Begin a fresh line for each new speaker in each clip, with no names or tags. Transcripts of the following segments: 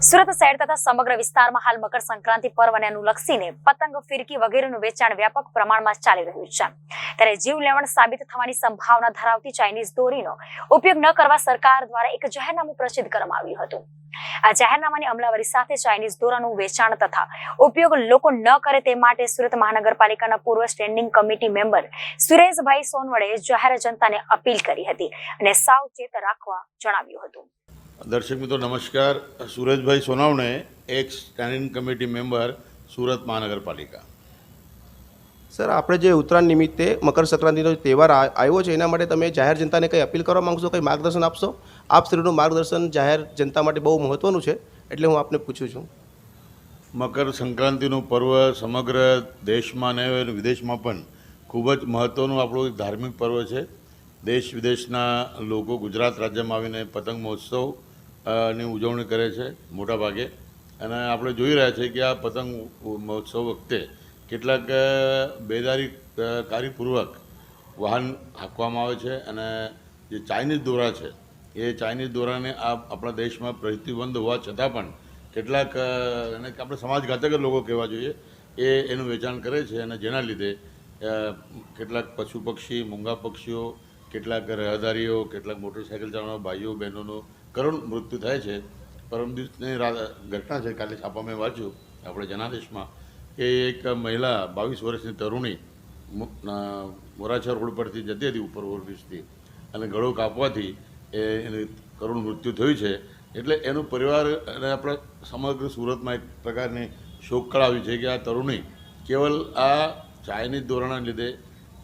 સુરત શહેર તથા સમગ્ર વિસ્તારમાં હાલ મકર સંક્રાંતિ પર્વને અનુલક્ષીને પતંગ, ફિરકી વગેરેનું વેચાણ વ્યાપક પ્રમાણમાં ચાલી રહ્યું છે. ત્યારે જીવલેવણ સાબિત થવાની સંભાવના ધરાવતી ચાઇનીઝ દોરીનો ઉપયોગ ન કરવા સરકાર દ્વારા એક જાહેરનામું પ્રસિદ્ધ કરવામાં આવ્યું હતું. આ જાહેરનામાની અમલાવરી સાથે ચાઇનીઝ દોરાનું વેચાણ તથા ઉપયોગ લોકો ન કરે તે માટે સુરત મહાનગરપાલિકાના પૂર્વ standing committee member Sureshbhai Sonavade જાહેર જનતાને અપીલ કરી હતી અને સાવચેત રાખવા જણાવ્યું હતું.
દર્શક મિત્રો નમસ્કાર. Sureshbhai Sonawane ex standing committee member Surat મહાનગરપાલિકા.
સર આપણે જે ઉત્તરાયણ નિમિત્તે મકર સંક્રાંતિનો તહેવાર આવ્યો છે એના માટે તમે જાહેર જનતાને કંઈ અપીલ કરવા માગશો કંઈ માર્ગદર્શન આપશો? આપ શ્રીનું માર્ગદર્શન જાહેર જનતા માટે બહુ મહત્ત્વનું છે એટલે હું આપને પૂછું છું.
મકર સંક્રાંતિનું પર્વ સમગ્ર દેશમાં અને વિદેશમાં પણ ખૂબ જ મહત્ત્વનું આપણું એક ધાર્મિક પર્વ છે. દેશ વિદેશના લોકો ગુજરાત રાજ્યમાં આવીને પતંગ મહોત્સવ ની ઉજવણી કરે છે, મોટાભાગે. અને આપણે જોઈ રહ્યા છીએ કે આ પતંગ મહોત્સવ વખતે કેટલાક બેદારી કારીપૂર્વક વાહન હાંકવામાં આવે છે અને જે ચાઇનીઝ દોરા છે, એ ચાઇનીઝ દોરાને આ આપણા દેશમાં પ્રતિબંધ હોવા છતાં પણ કેટલાક એને આપણે સમાજઘાતક લોકો કહેવા જોઈએ, એ એનું વેચાણ કરે છે અને જેના લીધે કેટલાક પશુ પક્ષી, મૂંગા પક્ષીઓ, કેટલાક રહેદારીઓ, કેટલાક મોટરસાઇકલ ચાલવાના ભાઈઓ, બહેનોનું કરુણ મૃત્યુ થાય છે. પરમ દિવસની ઘટના છે, કાલે છાપા મેં વાંચ્યું, આપણે જનાદેશમાં, કે એક મહિલા બાવીસ વર્ષની તરુણી મોરાછા રોડ પરથી જતી હતી ઉપર ઓવરબ્રિજથી અને ગળો કાપવાથી એ, એને કરુણ મૃત્યુ થયું છે. એટલે એનું પરિવાર અને આપણા સમગ્ર સુરતમાં એક પ્રકારની શોકકળ આવી છે કે આ તરુણી કેવલ આ ચાઇનીઝ ધોરણના લીધે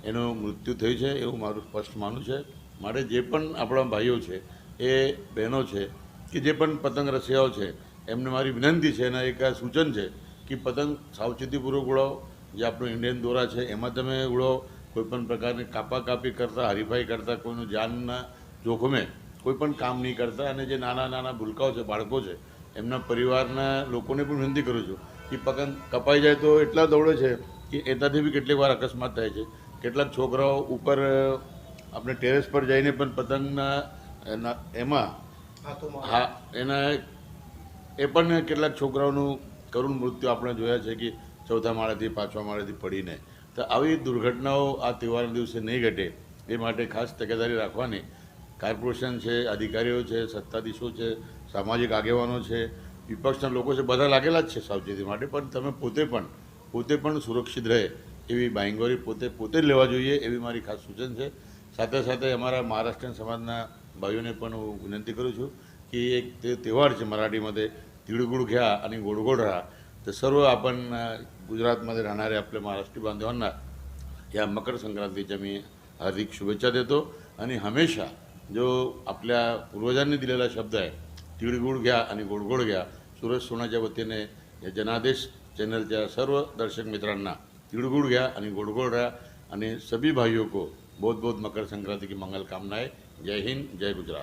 એનું મૃત્યુ થયું છે એવું મારું સ્પષ્ટ માનવું છે. માટે જે પણ આપણા ભાઈઓ છે એ બહેનો છે, કે જે પણ પતંગ રસિયાઓ છે, એમને મારી વિનંતી છે અને એક આ સૂચન છે કે પતંગ સાવચેતીપૂર્વક ઉડાવો. જે આપણું ઇન્ડિયન દોરા છે, એમાં તમે ઉડાવો. કોઈ પણ પ્રકારની કાપા કાપી કરતાં, હરીફાઈ કરતાં, કોઈનું જાનના જોખમે કોઈ પણ કામ નહીં કરતા. અને જે નાના નાના ભૂલકાઓ છે, બાળકો છે, એમના પરિવારના લોકોને પણ વિનંતી કરું છું કે પતંગ કપાઈ જાય તો એટલા દોડે છે કે એનાથી બી કેટલીક વાર અકસ્માત થાય છે. કેટલાક છોકરાઓ ઉપર આપણે ટેરેસ પર જઈને પણ પતંગના એના એમાં હા એના એ પણ કેટલાક છોકરાઓનું કરુણ મૃત્યુ આપણે જોયા છે કે ચોથા માળેથી પાંચમા માળેથી પડીને. તો આવી દુર્ઘટનાઓ આ તહેવારના દિવસે નહીં ઘટે એ માટે ખાસ તકેદારી રાખવાની. કોર્પોરેશન છે અધિકારીઓ છે સત્તાધીશો છે સામાજિક આગેવાનો છે વિપક્ષના લોકો છે બધા લાગેલા જ છે સાવચેતી માટે પણ તમે પોતે પણ પોતે પણ સુરક્ષિત રહે એવી બાંગોરી પોતે પોતે જ લેવા જોઈએ એવી મારી ખાસ સૂચન છે. સાથે સાથે અમારા મહારાષ્ટ્રીયન સમાજના भाईने पण विनंती करू छू की एक ते त्योहार मराठीमध्ये तिळगुळ घ्या आणि गोडगोड राहा तर सर्व आपण गुजरातमध्ये राहणारे आपल्या महाराष्ट्रीय बांधवांना या मकर संक्रांतीच्या मी हार्दिक शुभेच्छा देतो आणि हमेशा जो आपल्या पूर्वजांनी दिलेला शब्द आहे तिळगुळ घ्या आणि गोडगोड घ्या सूरज सोनाच्या वतीने या जनादेश चॅनलच्या सर्व दर्शक मित्रांना तिळगुळ घ्या आणि गोडगोड राहा आणि सभी भाइयों को बहुत बहुत मकर संक्रांती की मंगल आहे જય હિન્દ જય ગુજરાત.